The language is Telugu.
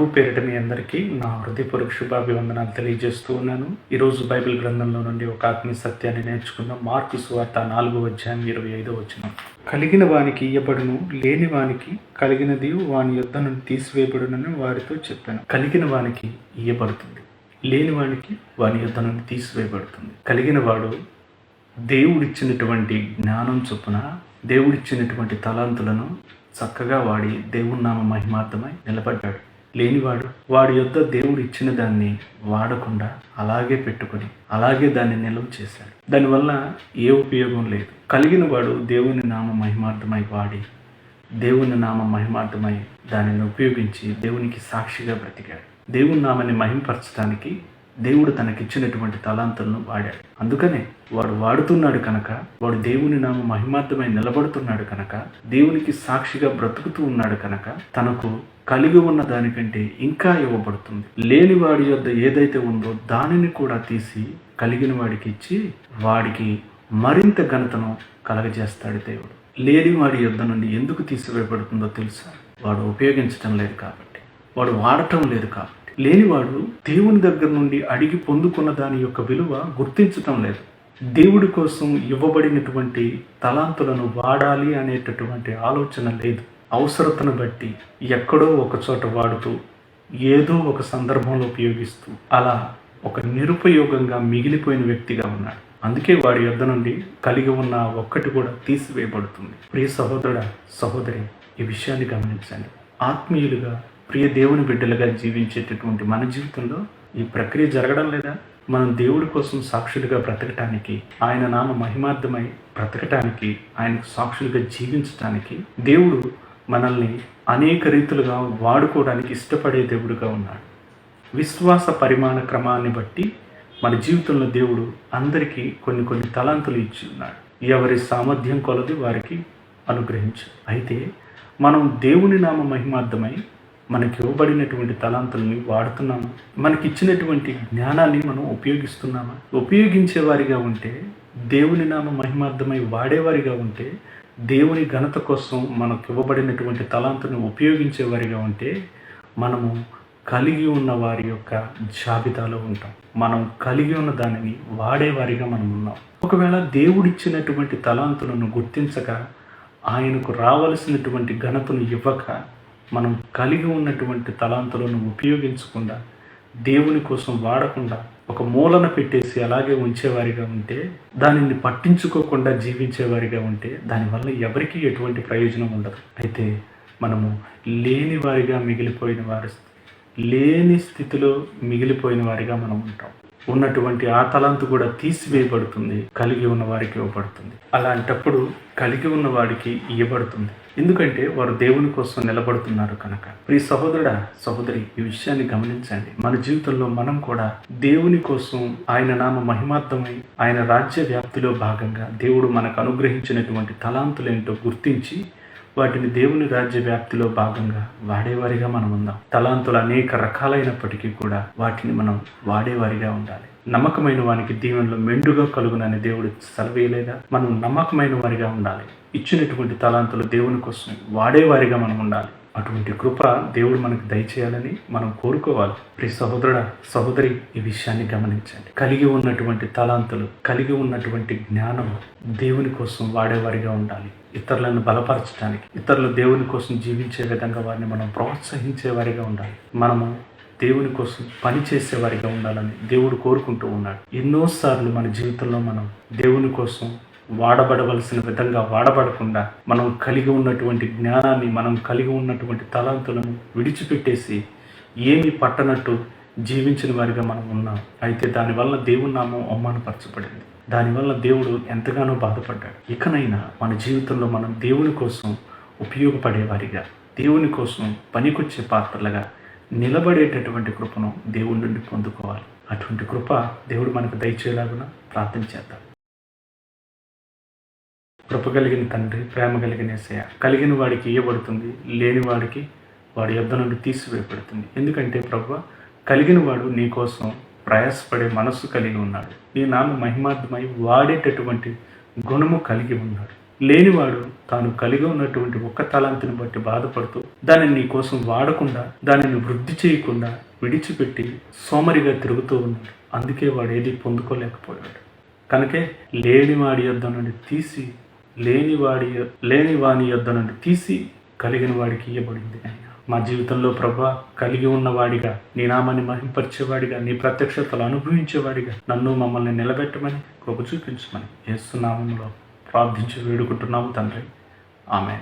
ప్రభు పేరిట మీ అందరికీ నా హృదయపూర్వక శుభాభివందనాలు తెలియజేస్తూ ఉన్నాను. ఈరోజు బైబిల్ గ్రంథంలో నుండి ఒక ఆత్మీయ సత్యాన్ని నేర్చుకుందాం. మార్కు సువార్త నాలుగో అధ్యాయం ఇరవై ఐదో వచ్చిన కలిగిన వానికి ఇయ్యబడును లేని వానికి కలిగినది వాని యుద్ధ నుండి తీసివేయబడునని వారితో చెప్పాను. కలిగిన వానికి ఇయ్యబడుతుంది లేని వానికి వాని యుద్ధ నుండి తీసివేయబడుతుంది. కలిగిన వాడు దేవుడిచ్చినటువంటి జ్ఞానం చొప్పున దేవుడిచ్చినటువంటి తలాంతులను చక్కగా వాడి దేవుని నామ మహిమార్థమై నిలబడ్డాడు. లేనివాడు వాడి యొద్ద దేవుడు ఇచ్చిన దాన్ని వాడకుండా అలాగే పెట్టుకొని అలాగే దాన్ని నిల్వ చేశాడు. దానివల్ల ఏ ఉపయోగం లేదు. కలిగిన వాడు దేవుని నామ మహిమార్థమై వాడి దేవుని నామ మహిమార్థమై దానిని ఉపయోగించి దేవునికి సాక్షిగా బ్రతికాడు. దేవుని నామాన్ని మహింపరచడానికి దేవుడు తనకిచ్చినటువంటి తలాంతులను వాడాడు. అందుకనే వాడు వాడుతున్నాడు కనుక వాడు దేవుని నామ మహిమార్థమై నిలబడుతున్నాడు కనుక దేవునికి సాక్షిగా బ్రతుకుతూ ఉన్నాడు కనుక తనకు కలిగి ఉన్న దానికంటే ఇంకా ఇవ్వబడుతుంది. లేని వాడి యొద్ద ఏదైతే ఉందో దానిని కూడా తీసి కలిగిన వాడికి ఇచ్చి వాడికి మరింత ఘనతను కలగజేస్తాడు దేవుడు. లేని వాడి యుద్ధ నుండి ఎందుకు తీసివేయబడుతుందో తెలుసా? వాడు ఉపయోగించటం లేదు కాబట్టి. వాడు వాడటం లేదు కాబట్టి. లేనివాడు దేవుని దగ్గర నుండి అడిగి పొందుకున్న దాని యొక్క విలువ గుర్తించటం లేదు. దేవుడి కోసం ఇవ్వబడినటువంటి తలాంతులను వాడాలి అనేటటువంటి ఆలోచన లేదు. అవసరతను బట్టి ఎక్కడో ఒక చోట వాడుతూ ఏదో ఒక సందర్భంలో ఉపయోగిస్తూ అలా ఒక నిరుపయోగంగా మిగిలిపోయిన వ్యక్తిగా ఉన్నాడు. అందుకే వాడి యొద్ద నుండి కలిగి ఉన్న ఒక్కటి కూడా తీసివేయబడుతుంది. ప్రియ సహోదరుడ సహోదరి ఈ విషయాన్ని గమనించండి. ఆత్మీయులుగా ప్రియ దేవుని బిడ్డలుగా జీవించేటటువంటి మన జీవితంలో ఈ ప్రక్రియ జరగడం లేదా? మనం దేవుడి కోసం సాక్షులుగా బ్రతకటానికి ఆయన నామ మహిమార్థమై బ్రతకటానికి ఆయనకు సాక్షులుగా జీవించటానికి దేవుడు మనల్ని అనేక రీతులుగా వాడుకోవడానికి ఇష్టపడే దేవుడుగా ఉన్నాడు. విశ్వాస పరిమాణ క్రమాన్ని బట్టి మన జీవితంలో దేవుడు అందరికీ కొన్ని కొన్ని తలాంతులు ఇచ్చి ఉన్నాడు. ఎవరి సామర్థ్యం కొలది వారికి అనుగ్రహించు. అయితే మనం దేవుని నామ మహిమార్థమై మనకి ఇవ్వబడినటువంటి తలాంతుల్ని వాడుతున్నామా. మనకి ఇచ్చినటువంటి జ్ఞానాన్ని మనం ఉపయోగిస్తున్నామా? ఉపయోగించేవారిగా ఉంటే దేవుని నామ మహిమార్థమై వాడేవారిగా ఉంటే దేవుని ఘనత కోసం మనకు ఇవ్వబడినటువంటి తలాంతుని ఉపయోగించేవారిగా ఉంటే మనము కలిగి ఉన్న వారి యొక్క జాబితాలో ఉంటాం. మనం కలిగి ఉన్న దానిని వాడేవారిగా మనం ఉన్నాం. ఒకవేళ దేవుడిచ్చినటువంటి తలాంతులను గుర్తించక ఆయనకు రావలసినటువంటి ఘనతను ఇవ్వక మనం కలిగి ఉన్నటువంటి తలాంతులను ఉపయోగించకుండా దేవుని కోసం వాడకుండా ఒక మూలన పెట్టేసి అలాగే ఉంచేవారిగా ఉంటే దానిని పట్టించుకోకుండా జీవించేవారిగా ఉంటే దానివల్ల ఎవరికీ ఎటువంటి ప్రయోజనం ఉండదు. అయితే మనము లేని వారిగా మిగిలిపోయిన వారి లేని స్థితిలో మిగిలిపోయిన వారిగా మనం ఉంటాం. ఉన్నటువంటి ఆ తలంతు కూడా తీసివేయబడుతుంది కలిగి ఉన్న వారికి ఇవ్వబడుతుంది. అలాంటప్పుడు కలిగి ఉన్న వాడికి ఇవ్వబడుతుంది. ఎందుకంటే వారు దేవుని కోసం నిలబడుతున్నారు కనుక. ప్రియ సహోదరుడా సహోదరి ఈ విషయాన్ని గమనించండి. మన జీవితంలో మనం కూడా దేవుని కోసం ఆయన నామ మహిమార్థమై ఆయన రాజ్య వ్యాప్తిలో భాగంగా దేవుడు మనకు అనుగ్రహించినటువంటి తలాంతులేంటో గుర్తించి వాటిని దేవుని రాజ్య వ్యాప్తిలో భాగంగా వాడేవారిగా మనం ఉందాం తలాంతులు అనేక రకాలైనప్పటికీ కూడా వాటిని మనం వాడేవారిగా ఉండాలి. నమ్మకమైన వానికి దీవెనలో మెండుగా కలుగునని దేవుడు సెలవేయలేదా? మనం నమ్మకమైన వారిగా ఉండాలి. ఇచ్చినటువంటి తలాంతులు దేవుని కోసం వాడేవారిగా మనం ఉండాలి. అటువంటి కృప దేవుడు మనకు దయచేయాలని మనం కోరుకోవాలి. ప్రియ సహోదరుడ సహోదరి ఈ విషయాన్ని గమనించండి. కలిగి ఉన్నటువంటి తలాంతులు కలిగి ఉన్నటువంటి జ్ఞానం దేవుని కోసం వాడేవారిగా ఉండాలి. ఇతరులను బలపరచడానికి ఇతరులు దేవుని కోసం జీవించే విధంగా వారిని మనం ప్రోత్సహించే వారిగా ఉండాలి. మనము దేవుని కోసం పని చేసేవారిగా ఉండాలని దేవుడు కోరుకుంటూ ఉన్నాడు. ఎన్నోసార్లు మన జీవితంలో మనం దేవుని కోసం వాడబడవలసిన విధంగా వాడబడకుండా మనం కలిగి ఉన్నటువంటి జ్ఞానాన్ని మనం కలిగి ఉన్నటువంటి తలాంతులను విడిచిపెట్టేసి ఏమి పట్టనట్టు జీవించిన వారిగా మనం ఉన్నాం. అయితే దానివల్ల దేవుని నామం అవమానపరచబడింది. దానివల్ల దేవుడు ఎంతగానో బాధపడ్డాడు. ఇకనైనా మన జీవితంలో మనం దేవుని కోసం ఉపయోగపడేవారిగా దేవుని కోసం పనికొచ్చే పాత్రలుగా నిలబడేటటువంటి కృపను దేవుడి నుండి పొందుకోవాలి. అటువంటి కృప దేవుడు మనకు దయచేలాగున ప్రార్థన చేద్దాం. కృప కలిగిన తండ్రి ప్రేమ కలిగిన ఏసయ కలిగిన వాడికి ఇవ్వబడుతుంది లేని వాడికి వాడి యొద్ద నుండి తీసివేయబడుతుంది. ఎందుకంటే ప్రభు కలిగిన వాడు నీ కోసం ప్రయాసపడే మనస్సు కలిగి ఉన్నాడు. నీ నామ మహిమార్థమై వాడేటటువంటి గుణము కలిగి ఉన్నాడు. లేనివాడు తాను కలిగి ఉన్నటువంటి ఒక్క తలాంతిని బట్టి బాధపడుతూ దానిని నీ కోసం వాడకుండా దానిని వృద్ధి చేయకుండా విడిచిపెట్టి సోమరిగా తిరుగుతూ ఉన్నాడు. అందుకే వాడు ఏది పొందుకోలేకపోయాడు. కనుకే లేనివాడి యొద్ద నుండి తీసి లేనివాడి లేని వాని యొద్ద నుండి తీసి కలిగిన వాడికి ఇవ్వబడింది అయ్యా. మా జీవితంలో ప్రభా కలిగి ఉన్నవాడిగా నీ నామాన్ని మహింపరిచేవాడిగా నీ ప్రత్యక్షతలు అనుభవించేవాడిగా నన్ను మమ్మల్ని నిలబెట్టమని కృప చూపించమని ఏసునామంలో ప్రార్థించి వేడుకుంటున్నాము తండ్రి. ఆమె